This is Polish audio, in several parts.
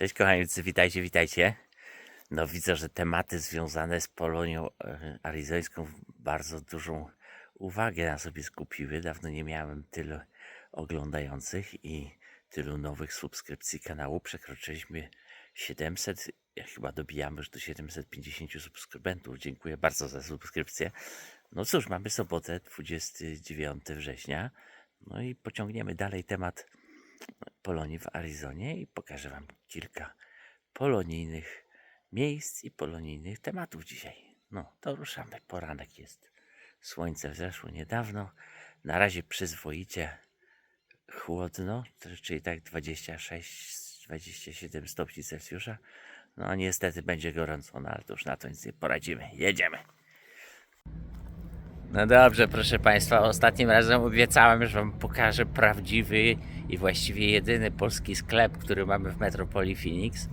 Cześć kochani, witajcie, witajcie. No widzę, że tematy związane z Polonią e, arizońską bardzo dużą uwagę na sobie skupiły. Dawno nie miałem tylu oglądających i tylu nowych subskrypcji kanału. Przekroczyliśmy 700, ja chyba dobijamy już do 750 subskrybentów. Dziękuję bardzo za subskrypcję. No cóż, mamy sobotę, 29 września. No i pociągniemy dalej temat Polonii w Arizonie i pokażę Wam kilka polonijnych miejsc i polonijnych tematów dzisiaj. No, to ruszamy. Poranek jest. Słońce wzeszło niedawno. Na razie przyzwoicie chłodno, czyli tak 26-27 stopni Celsjusza. No niestety będzie gorąco, no ale to już na to nic nie poradzimy. Jedziemy. No dobrze, proszę Państwa, ostatnim razem obiecałem, że Wam pokażę prawdziwy i właściwie jedyny polski sklep, który mamy w metropolii Phoenix.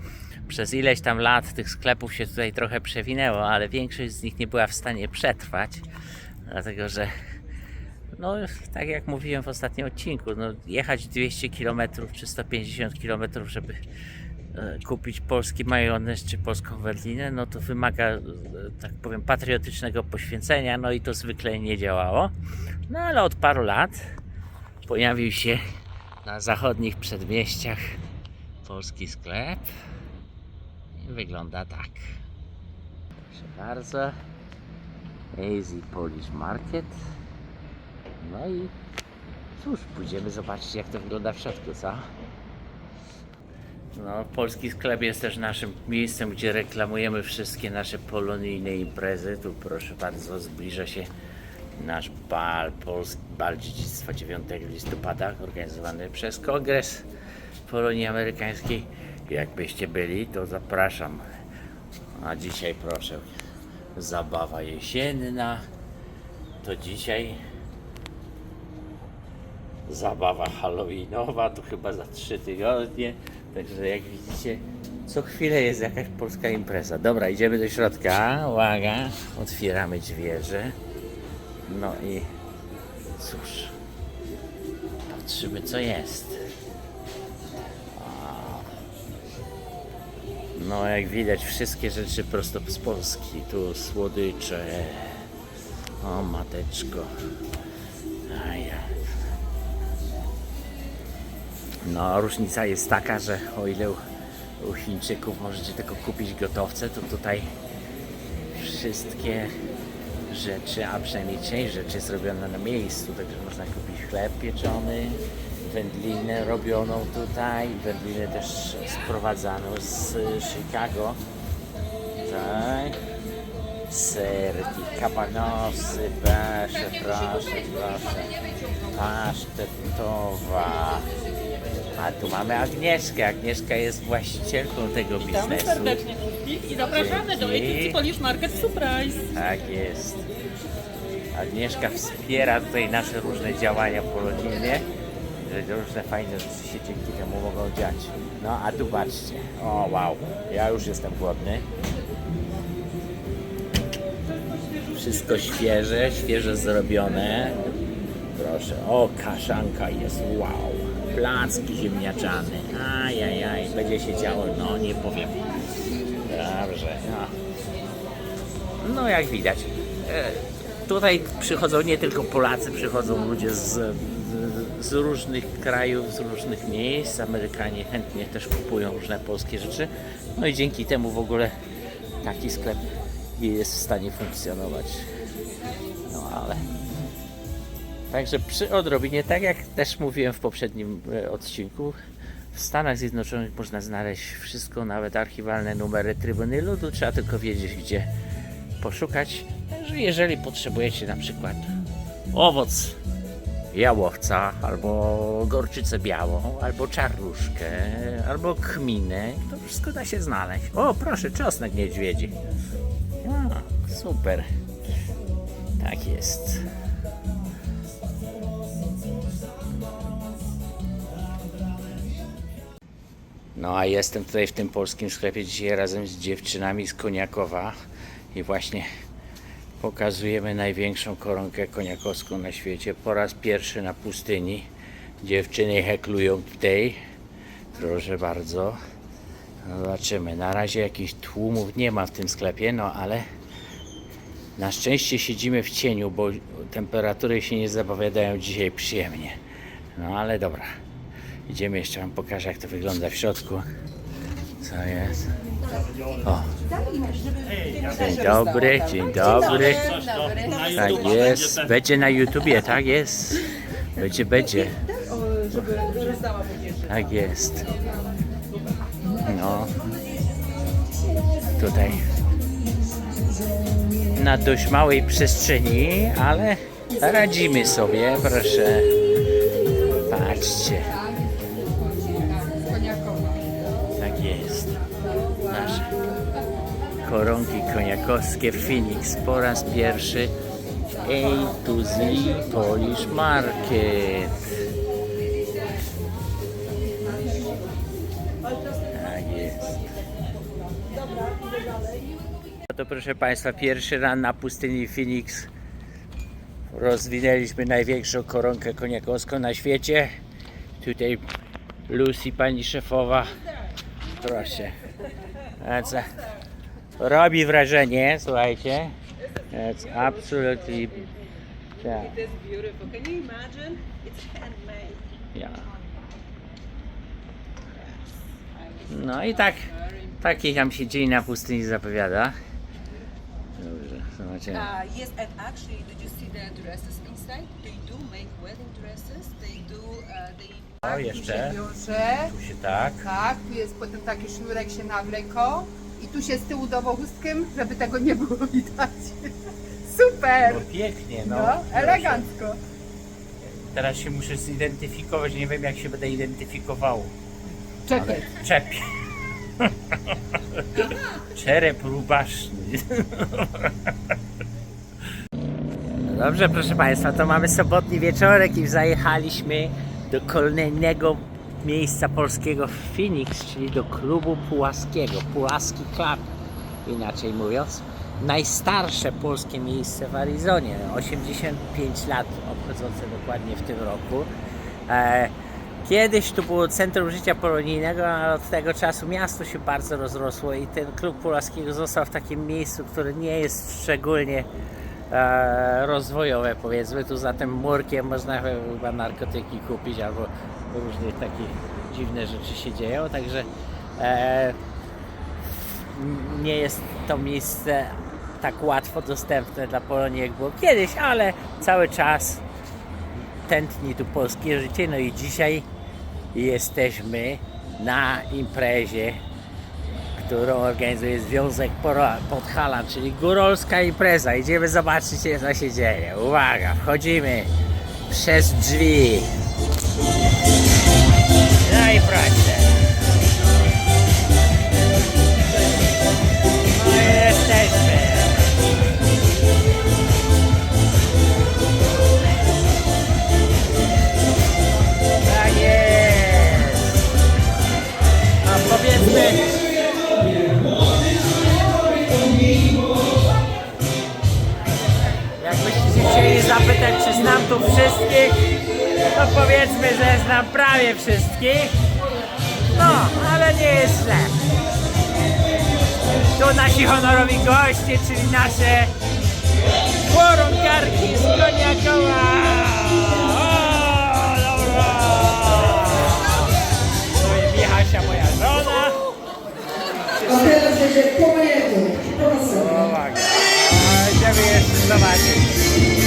Przez ileś tam lat tych sklepów się tutaj trochę przewinęło, ale większość z nich nie była w stanie przetrwać, dlatego że, no tak jak mówiłem w ostatnim odcinku, no, jechać 200 km czy 150 km, żeby e, kupić polski majonez czy polską wędlinę, no to wymaga, e, tak powiem, patriotycznego poświęcenia, no i to zwykle nie działało. No ale od paru lat pojawił się na zachodnich przedmieściach polski sklep i wygląda tak. Proszę bardzo. Easy Polish Market. No i cóż, pójdziemy zobaczyć jak to wygląda w środku, co? No, polski sklep jest też naszym miejscem, gdzie reklamujemy wszystkie nasze polonijne imprezy. Tu proszę bardzo, zbliża się nasz bal, polski bal dziedzictwa 9 listopada, organizowany przez Kongres Polonii Amerykańskiej. Jakbyście byli, to zapraszam. A dzisiaj proszę, zabawa jesienna. To dzisiaj zabawa halloweenowa, to chyba za trzy tygodnie. Także jak widzicie, co chwilę jest jakaś polska impreza. Dobra, idziemy do środka. Uwaga, otwieramy drzwierze. No i cóż, patrzymy co jest. No jak widać wszystkie rzeczy prosto z Polski. Tu słodycze. O mateczko. Ajaj. No, różnica jest taka, że o ile u, u Chińczyków możecie tylko kupić gotowce, to tutaj wszystkie rzeczy, a przynajmniej część rzeczy jest robiona na miejscu, także można kupić chleb pieczony, wędlinę robioną tutaj, wędlinę też sprowadzaną z Chicago. Tak. Serki, kabanosy, proszę, proszę, proszę. Pasztetowa. A tu mamy Agnieszkę. Agnieszka jest właścicielką tego Witamy biznesu. serdecznie wszystkich i zapraszamy do Dzięki. Polish Market Surprise. Tak jest. Agnieszka wspiera tutaj nasze różne działania polonijne, że różne fajne rzeczy się dzięki temu mogą dziać. No a tu patrzcie. O wow, ja już jestem głodny. Wszystko świeże, świeże zrobione. Proszę, o kaszanka jest, wow. Placki ziemniaczane, ajajaj, będzie się działo, no nie powiem. Dobrze, no. No jak widać, e, tutaj przychodzą nie tylko Polacy, przychodzą ludzie z, z, różnych krajów, z różnych miejsc. Amerykanie chętnie też kupują różne polskie rzeczy. No i dzięki temu w ogóle taki sklep jest w stanie funkcjonować. No ale Także przy odrobinie, tak jak też mówiłem w poprzednim e, odcinku, w Stanach Zjednoczonych można znaleźć wszystko, nawet archiwalne numery Trybuny Ludu, trzeba tylko wiedzieć gdzie poszukać. Także jeżeli potrzebujecie na przykład owoc jałowca, albo gorczycę białą, albo czarnuszkę, albo kminę, to wszystko da się znaleźć. O, proszę, czosnek niedźwiedzi. A, super. Tak jest. No a jestem tutaj w tym polskim sklepie dzisiaj razem z dziewczynami z Koniakowa i właśnie pokazujemy największą koronkę koniakowską na świecie. Po raz pierwszy na pustyni. Dziewczyny heklują tutaj. Proszę bardzo. Zobaczymy. Na razie jakichś tłumów nie ma w tym sklepie, no ale na szczęście siedzimy w cieniu, bo temperatury się nie zapowiadają dzisiaj przyjemnie. No ale dobra. Idziemy jeszcze wam pokażę jak to wygląda w środku. Co jest? Dzień dobry, dzień dobry. Tak jest. Będzie na YouTubie, tak jest. Będzie, będzie. Tak jest. No. Tutaj. Na dość małej przestrzeni, ale radzimy sobie, proszę. Patrzcie. Koronki koniakowskie Phoenix po raz pierwszy A to Z Polish Market. Tak jest. To proszę Państwa, pierwszy ran na pustyni Phoenix. Rozwinęliśmy największą koronkę koniakowską na świecie. Tutaj Lucy, pani szefowa. Proszę. A co? Robi wrażenie, słuchajcie. It's absolutely tak. It is beautiful. Can you imagine? It's handmade. Ja. No i tak, taki nam się dzień na pustyni zapowiada. Dobrze, zobaczymy. Uh, yes, and actually, did you see the dresses inside? They do make wedding dresses. They do. Uh, they. O, jeszcze. Biurze. Tu się tak. Tak, tu jest potem taki sznurek się nawleko i tu się z tyłu dowózkiem, żeby tego nie było widać. Super! No pięknie, no. No, elegancko. Teraz się muszę zidentyfikować, nie wiem jak się będę identyfikował. Czekaj. Czepie. Czerep rubaszny. No Dobrze, proszę Państwa, to mamy sobotni wieczorek i zajechaliśmy do kolejnego miejsca polskiego w Phoenix, czyli do klubu Pułaskiego, Pułaski Club, inaczej mówiąc. Najstarsze polskie miejsce w Arizonie, 85 lat obchodzące dokładnie w tym roku. E, Kiedyś to było centrum życia polonijnego, ale od tego czasu miasto się bardzo rozrosło i ten klub Pulaskiego został w takim miejscu, które nie jest szczególnie e, rozwojowe powiedzmy. Tu za tym murkiem można chyba narkotyki kupić albo różne takie dziwne rzeczy się dzieją, także e, nie jest to miejsce tak łatwo dostępne dla Polonii jak było kiedyś, ale cały czas tętni tu polskie życie. No i dzisiaj jesteśmy na imprezie, którą organizuje Związek Podhalan, czyli górolska impreza. Idziemy zobaczyć, co się dzieje. Uwaga, wchodzimy przez drzwi. No i proszę. Znam tu wszystkich, to powiedzmy, że znam prawie wszystkich. No, ale nie jest źle. Tu nasi honorowi goście, czyli nasze koronkarki z Koniakowa. O, dobra. Michasia, moja żona. A teraz będzie po mojemu. Proszę. Uwaga. A, Idziemy jeszcze zobaczyć.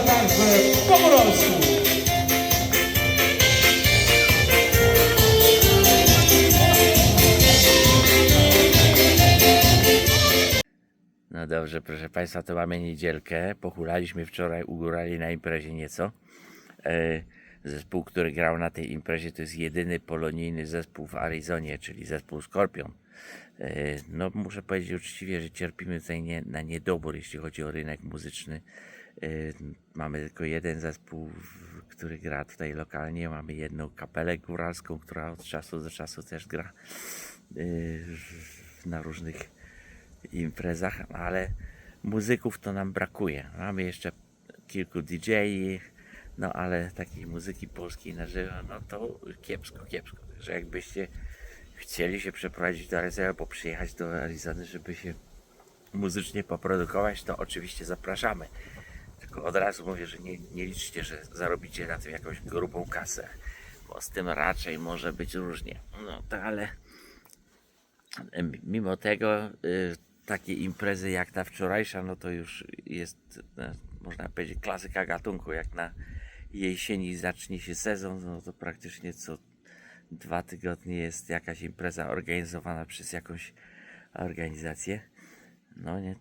Także po góralsku. No dobrze, proszę Państwa, to mamy niedzielkę. Pochulaliśmy wczoraj, ugórali na imprezie nieco. E, zespół, który grał na tej imprezie, to jest jedyny polonijny zespół w Arizonie, czyli zespół Skorpion. E, no muszę powiedzieć uczciwie, że cierpimy tutaj nie, na niedobór, jeśli chodzi o rynek muzyczny. E, mamy tylko jeden zespół, który gra tutaj lokalnie. Mamy jedną kapelę góralską, która od czasu do czasu też gra w- na różnych imprezach, ale muzyków to nam brakuje. Mamy jeszcze kilku DJ, no ale takiej muzyki polskiej na żywo, no to kiepsko, kiepsko. Że jakbyście chcieli się przeprowadzić do Arizony, albo przyjechać do Arizony, żeby się muzycznie poprodukować, to oczywiście zapraszamy. Od razu mówię, że nie, nie liczcie, że zarobicie na tym jakąś grubą kasę, bo z tym raczej może być różnie. No to ale mimo tego y, takie imprezy jak ta wczorajsza, no to już jest, e, można powiedzieć, klasyka gatunku. Jak na jesieni zacznie się sezon, no to praktycznie co dwa tygodnie jest jakaś impreza organizowana przez jakąś organizację. No nie,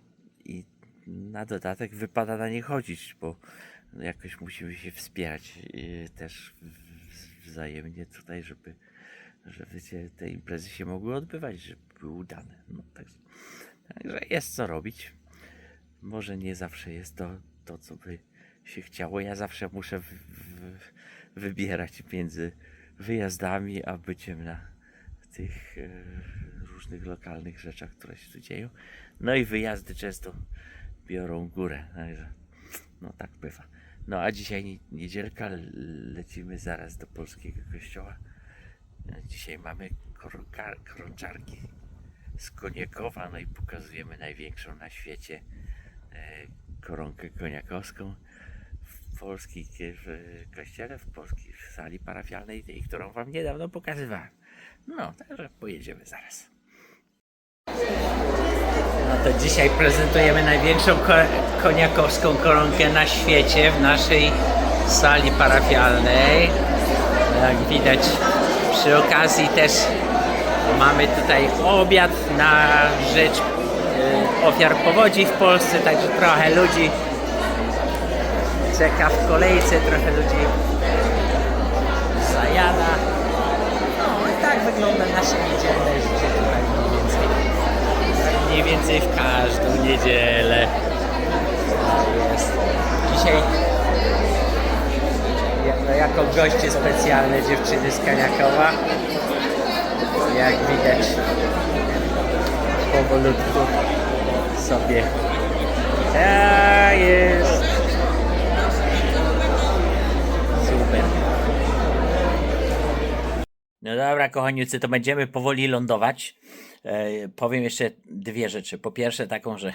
i na dodatek wypada na nie chodzić, bo jakoś musimy się wspierać y, też wzajemnie tutaj, żeby żeby te imprezy się mogły odbywać, żeby były udane. No, tak, także jest co robić. Może nie zawsze jest to, to co by się chciało. Ja zawsze muszę w, w, wybierać między wyjazdami a byciem na tych e, różnych lokalnych rzeczach, które się tu dzieją. No i wyjazdy często biorą górę. Także no tak bywa. No a dzisiaj nie- niedzielka, lecimy zaraz do polskiego kościoła. Dzisiaj mamy koronczarki z Koniakowa, no i pokazujemy największą na świecie e, koronkę koniakowską w polskiej w kościele, w polskiej sali parafialnej, tej, którą wam niedawno pokazywałem. No, także pojedziemy zaraz. To dzisiaj prezentujemy największą ko- koniakowską koronkę na świecie w naszej sali parafialnej. Jak widać przy okazji też mamy tutaj obiad na rzecz e, ofiar powodzi w Polsce, także trochę ludzi czeka w kolejce, trochę ludzi zajada. No i tak wygląda nasze niedzielne życie tutaj mniej więcej. W każdą niedzielę. Jest. Dzisiaj jako, goście specjalne dziewczyny z Kaniakowa. Jak widać powolutku sobie tak jest super no dobra kochaniucy, to będziemy powoli lądować powiem jeszcze dwie rzeczy po pierwsze taką, że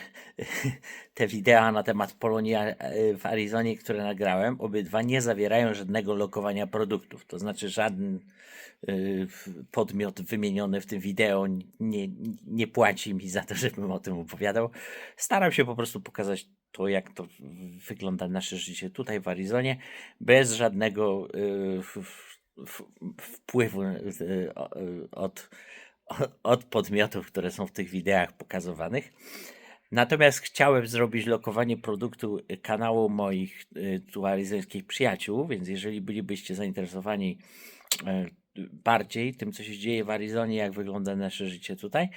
te wideo na temat Polonii e, w Arizonie, które nagrałem, obydwa nie zawierają żadnego lokowania produktów. To znaczy żaden y, podmiot wymieniony w tym wideo nie, nie płaci mi za to, żebym o tym opowiadał. Staram się po prostu pokazać to, jak to wygląda nasze życie tutaj w Arizonie, bez żadnego wpływu od, od podmiotów, które są w tych wideach pokazywanych. Natomiast chciałem zrobić lokowanie produktu y, kanału moich y, tu arizońskich przyjaciół, więc jeżeli bylibyście zainteresowani e, bardziej tym, co się dzieje w Arizonie, jak wygląda nasze życie tutaj,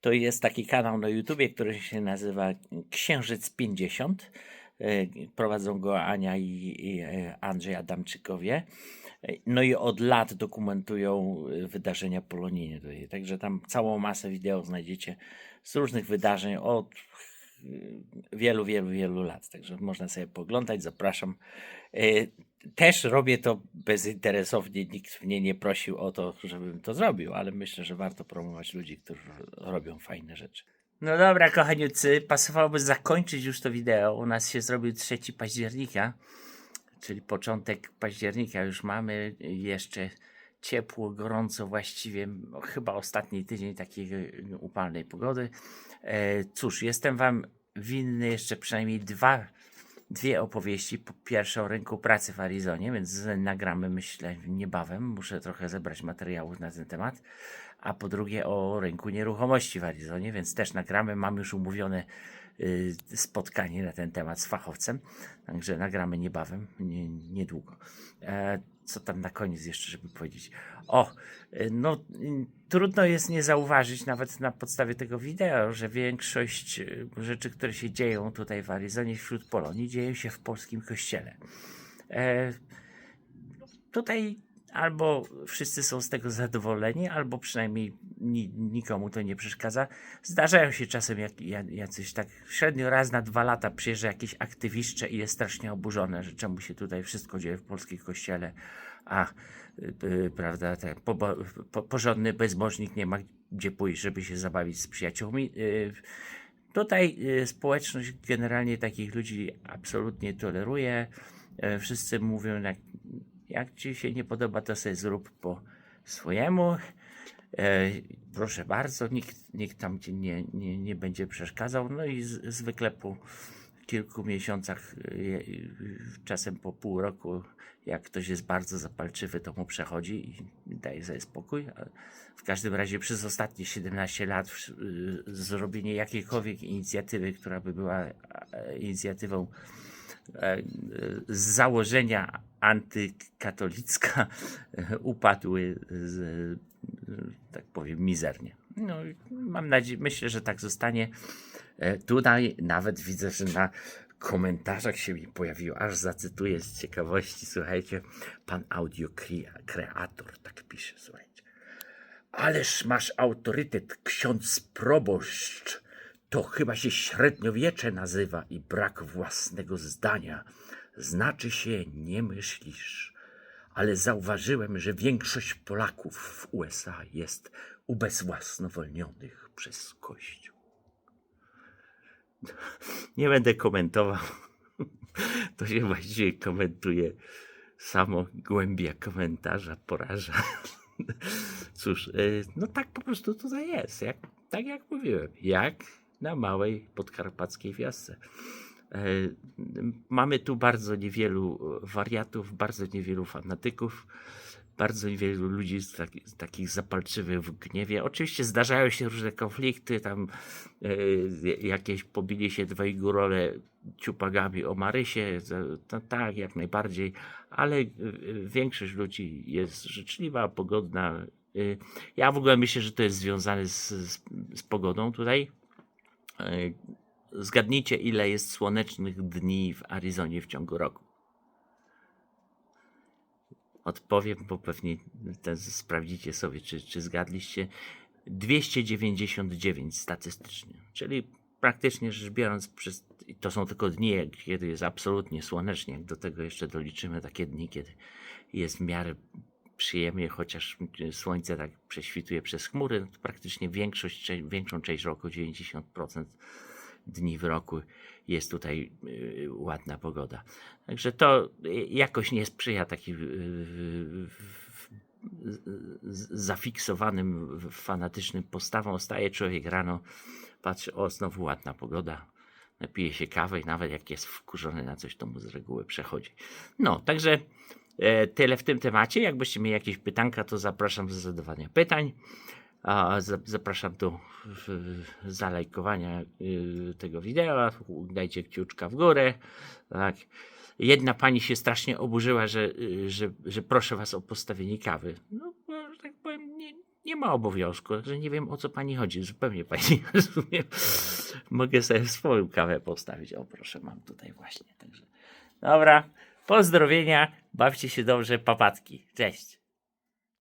to jest taki kanał na YouTubie, który się nazywa Księżyc 50. E, Prowadzą go Ania i, e, Andrzej Adamczykowie. E, No i od lat dokumentują wydarzenia polonijne. Także tam całą masę wideo znajdziecie z różnych wydarzeń od wielu, wielu, wielu lat. Także można sobie poglądać, zapraszam. Też robię to bezinteresownie, nikt mnie nie prosił o to, żebym to zrobił, ale myślę, że warto promować ludzi, którzy robią fajne rzeczy. No dobra, kochaniucy, pasowałoby zakończyć już to wideo. U nas się zrobił 3 października, czyli początek października już mamy. Jeszcze ciepło, gorąco właściwie, chyba ostatni tydzień takiej upalnej pogody. E, cóż, jestem wam winny jeszcze przynajmniej dwa, dwie opowieści. Po pierwsze o rynku pracy w Arizonie, więc nagramy myślę niebawem. Muszę trochę zebrać materiałów na ten temat a po drugie o rynku nieruchomości w Arizonie, więc też nagramy. Mam już umówione y, spotkanie na ten temat z fachowcem, także nagramy niebawem, nie, niedługo. E, co tam na koniec jeszcze, żeby powiedzieć? O, y, no y, trudno jest nie zauważyć, nawet na podstawie tego wideo, że większość rzeczy, które się dzieją tutaj w Arizonie wśród Polonii, dzieją się w polskim kościele. E, tutaj albo wszyscy są z tego zadowoleni, albo przynajmniej ni, nikomu to nie przeszkadza. Zdarzają się czasem jak, jacyś tak średnio raz na dwa lata przyjeżdża jakieś aktywiszcze i jest strasznie oburzone, że czemu się tutaj wszystko dzieje w polskim kościele, a y, y, prawda, ten po, po, porządny bezbożnik nie ma gdzie pójść, żeby się zabawić z przyjaciółmi. Y, Tutaj społeczność generalnie takich ludzi absolutnie toleruje. Wszyscy mówią, jak, jak ci się nie podoba, to sobie zrób po swojemu. E, proszę bardzo, nikt, nikt tam ci nie, nie, nie będzie przeszkadzał. No i z, zwykle po kilku miesiącach, y, czasem po pół roku, jak ktoś jest bardzo zapalczywy, to mu przechodzi i daje sobie spokój. W każdym razie przez ostatnie 17 lat y, zrobienie jakiejkolwiek inicjatywy, która by była e, inicjatywą e, z założenia antykatolicka e, upadły z, e, tak powiem mizernie. No, mam nadzieję, myślę, że tak zostanie. E, Tutaj nawet widzę, że na komentarzach się mi pojawiło, aż zacytuję z ciekawości, słuchajcie, pan audio krea- kreator tak pisze, słuchajcie. Ależ masz autorytet, ksiądz proboszcz. To chyba się średniowiecze nazywa i brak własnego zdania. Znaczy się nie myślisz. Ale zauważyłem, że większość Polaków w USA jest ubezwłasnowolnionych przez Kościół. Nie będę komentował. To się właściwie komentuje samo głębia komentarza poraża. Cóż, y, no tak po prostu tutaj jest. Jak, tak jak mówiłem, jak na małej podkarpackiej wiosce. E, Mamy tu bardzo niewielu wariatów, bardzo niewielu fanatyków, bardzo niewielu ludzi z, z takich zapalczywych w gniewie. Oczywiście zdarzają się różne konflikty, tam e, jakieś pobili się dwaj górole ciupagami o Marysie, tak, jak najbardziej, ale e, większość ludzi jest życzliwa, pogodna. E, Ja w ogóle myślę, że to jest związane z, z, z pogodą tutaj. E, Zgadnijcie, ile jest słonecznych dni w Arizonie w ciągu roku. Odpowiem, bo pewnie sprawdzicie sobie, czy, czy zgadliście. 299 statystycznie, czyli praktycznie rzecz biorąc, przez, to są tylko dni, kiedy jest absolutnie słonecznie. Jak do tego jeszcze doliczymy takie dni, kiedy jest w miarę przyjemnie, chociaż słońce tak prześwituje przez chmury, no to praktycznie większość, większą część roku, 90% dni w roku jest tutaj y, ładna pogoda. Także to y, jakoś nie sprzyja takim y, y, zafiksowanym fanatycznym postawom. Staje człowiek rano, patrzy, o znowu ładna pogoda, napije się kawę i nawet jak jest wkurzony na coś, to mu z reguły przechodzi. No, także tyle w tym temacie. Jakbyście mieli jakieś pytanka, to zapraszam do zadawania pytań. Zapraszam do zalajkowania y, tego wideo. Dajcie kciuczka w górę. Tak. Jedna pani się strasznie oburzyła, że, y, że, że proszę was o postawienie kawy. No, bo, że tak powiem, nie, nie ma obowiązku, że nie wiem o co pani chodzi. Zupełnie pani rozumiem. Mogę sobie swoją kawę postawić. O, proszę, mam tutaj właśnie. Także. Dobra, pozdrowienia, bawcie się dobrze, papatki. Cześć.